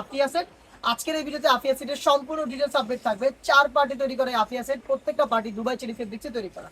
Afia set আজকের এই আফিয়া সম্পূর্ণ থাকবে। চার পার্টি তৈরি করে আফিয়া সেট প্রত্যেকটা পার্টি দুবাই তৈরি করা।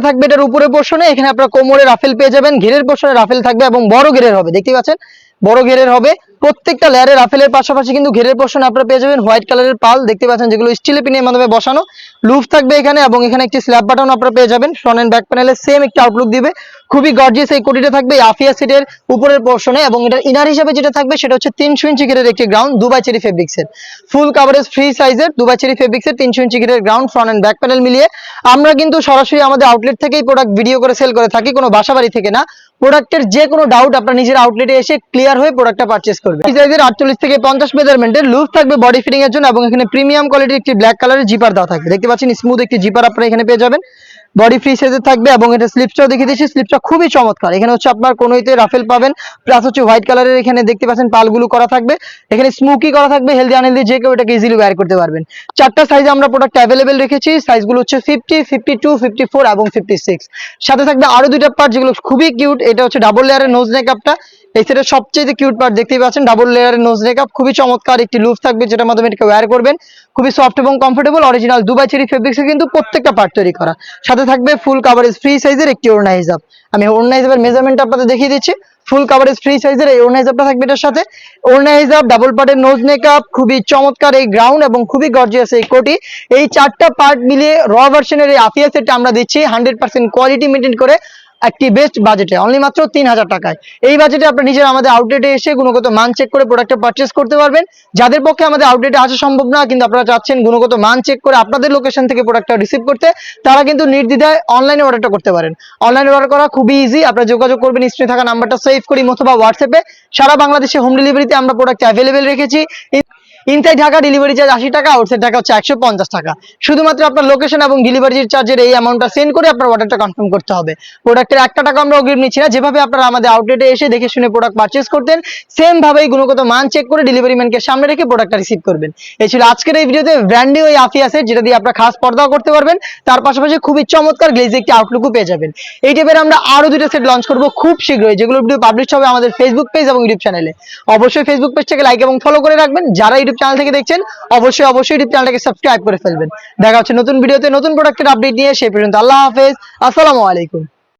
থাকবে এটার উপরে এখানে আপনার কোমরে রাফেল পেয়ে যাবেন, ঘেরের পোর্শনে রাফেল থাকবে এবং বড় ঘেরের হবে দেখতে পাচ্ছেন? বড় ঘেরের হবে। প্রত্যেকটা লেয়ারে রাফেলের পাশাপাশি কিন্তু ঘেরের পোর্শনে আপনারা পেয়ে যাবেন হোয়াইট কালারের পাল। দেখতে পাচ্ছেন যেগুলো স্টিলে পিনের মাধ্যমে বসানো। লুফ থাকবে এখানে এবং এখানে একটি স্ল্যাব বাটন আপনারা পেয়ে যাবেন। ফ্রন্ট এন্ড ব্যাক প্যানেলে সেম একটি আউটলুক দিবে। খুবই গর্জিয়াস এই কোটিটা থাকবে আফিয়া সিটের উপরের পোর্শনে এবং এটার ইনার হিসাবে যেটা থাকবে সেটা হচ্ছে তিনশো ইঞ্চি ঘেরের একটি গ্রাউন্ড দুবাই চেরি ফেব্রিক্সের ফুল কাভারেজ ফ্রি সাইজের দুবাই চেরি ফেব্রিক্সের তিনশো ইঞ্চি ঘেরের ground front end back panel মিলিয়ে। আমরা কিন্তু সরাসরি আমাদের আউটলেট থেকেই প্রোডাক্ট ভিডিও করে সেল করে থাকি। কোনো বাসাবাড়ি থেকে না। প্রোডাক্টের যে কোনো ডাউট আপনার নিজের আউটলেটে এসে ক্লিয়ার হয়ে প্রোডাক্টটা পারচেস করবে। আটচল্লিশ থেকে পঞ্চাশ মেজারমেন্টের লুজ থাকবে বডি ফিটিং এর জন্য এবং এখানে প্রিমিয়াম কোয়ালিটির একটি ব্ল্যাক কালারের জিপার দেওয়া থাকবে। দেখতে পাচ্ছেন স্মুথ একটি জিপার আপনারা এখানে পেয়ে যাবেন। বডি ফ্রি সাইজের থাকবে এবং এটা স্লিপসটাও দেখিয়ে দিচ্ছি স্লিপসটা খুবই চমৎকার। এখানে হচ্ছে আপনার কোনোইতে রাফেল পাবেন প্লাস হচ্ছে হোয়াইট কালারের এখানে দেখতে পাচ্ছেন পালগুলো করা থাকবে। এখানে স্মুকি করা থাকবে হেলদি আনহেলদি যে কেউ এটাকে ইজিলি ওয়্যার করতে পারবেন। চারটা সাইজে আমরা প্রোডাক্ট অ্যাভেলেবেল রেখেছি। সাইজগুলো হচ্ছে fifty fifty two fifty four এবং ফিফটি সিক্স সাথে থাকবে আরও দুইটা পার্ট যেগুলো খুবই কিউট এটা হচ্ছে ডাবল লেয়ারের নোজ মেকআপটা এই সেটের সবচেয়ে কিউট পার্ট দেখতেই পাচ্ছেন ডাবল লেয়ারের নোজ মেকআপ খুবই চমৎকার একটি লুপ থাকবে যেটার মাধ্যমে এটাকে ওয়্যার করবেন। খুবই সফট এবং কমফোর্টেবল অরিজিনাল দুবাই চেরি ফেব্রিক্সে কিন্তু প্রত্যেকটা পার্ট তৈরি করা। সাথে থাকবে ফুল কাভারেজ ফ্রি সাইজের একটি ওড়না হিসাব আমি ওড়না হিসাবের মেজারমেন্ট আপনাদের দেখিয়ে দিচ্ছি। ফুল কাভারেজ ফ্রি সাইজের এই ওড়না হিসাবটা থাকবে এটার সাথে। ওড়না হিসাব ডাবল পার্টের নোজ মেকআপ খুবই চমৎকার এই গ্রাউন্ড এবং খুবই গর্জিয়াস এই কোটি। এই চারটা পার্ট মিলিয়ে র ভার্সনের এই আফিয়া সেটটা আমরা দিচ্ছি। হান্ড্রেড পার্সেন্ট কোয়ালিটি মেনটেন করে একটি বেস্ট বাজেটে অনলি মাত্র তিন হাজার টাকায়। এই বাজেটে আপনি নিজের আমাদের আউটলেটে এসে গুণগত মান চেক করে প্রোডাক্টটা পারচেস করতে পারবেন। যাদের পক্ষে আমাদের আউটলেটে আসা সম্ভব না, কিন্তু আপনারা চাচ্ছেন গুণগত মান চেক করে আপনাদের লোকেশন থেকে প্রোডাক্টটা রিসিভ করতে, তারা কিন্তু নির্দ্বিধায় অনলাইনে অর্ডারটা করতে পারেন। অনলাইনে অর্ডার করা খুবই ইজি আপনারা যোগাযোগ করবেন স্ক্রিনে থাকা নাম্বারটা সেভ করি, অথবা হোয়াটসঅ্যাপে সারা বাংলাদেশে হোম ডেলিভারিতে আমরা প্রোডাক্ট অ্যাভেলেবেল রেখেছি। ইনসাইড ঢাকা ডেলিভারি চার্জ আশি টাকা আউটসাইড ঢাকা হচ্ছে একশো পঞ্চাশ টাকা। শুধুমাত্র আপনার লোকেশন এবং ডেলিভারি চার্জের এই অ্যামাউন্টটা সেন্ড করে আপনার অর্ডারটা কনফার্ম করতে হবে। প্রোডাক্টের একটা টাকা আমরা অগ্রিম নিচ্ছি না, যেভাবে আপনারা আমাদের আউটলেটে এসে দেখে শুনে প্রোডাক্ট পারচেস করতেন সেম ভাবেই গুণগত মান চেক করে ডেলিভারি ম্যানকে সামনে রেখে প্রোডাক্টটা রিসিভ করবেন। এই ছিল আজকের এই ভিডিওতে ব্র্যান্ডে ওই আফিয়া আছে যেটা দিয়ে আপনারা খাস পর্দাও করতে পারবেন। তার পাশাপাশি খুবই চমৎকার গ্লেজে একটি আউটলুকও পেয়ে যাবেন। এই টাইপের আমরা আরও দুটো সেট লঞ্চ করব খুব শীঘ্রই, যেগুলো ভিডিও পাবলিশ হবে আমাদের ফেসবুক পেজ এবং ইউটিউব চ্যানেলে অবশ্যই ফেসবুক পেজটাকে লাইক এবং ফলো করে রাখবেন। যারা ইউটিউব চ্যানেল থেকে দেখছেন, অবশ্যই অবশ্যই ইউটিউব চ্যানেলটাকে সাবস্ক্রাইব করে ফেলবেন। দেখা হচ্ছে নতুন ভিডিওতে নতুন প্রোডাক্টের আপডেট নিয়ে, সেই পর্যন্ত আল্লাহ হাফেজ। আসসালামু আলাইকুম।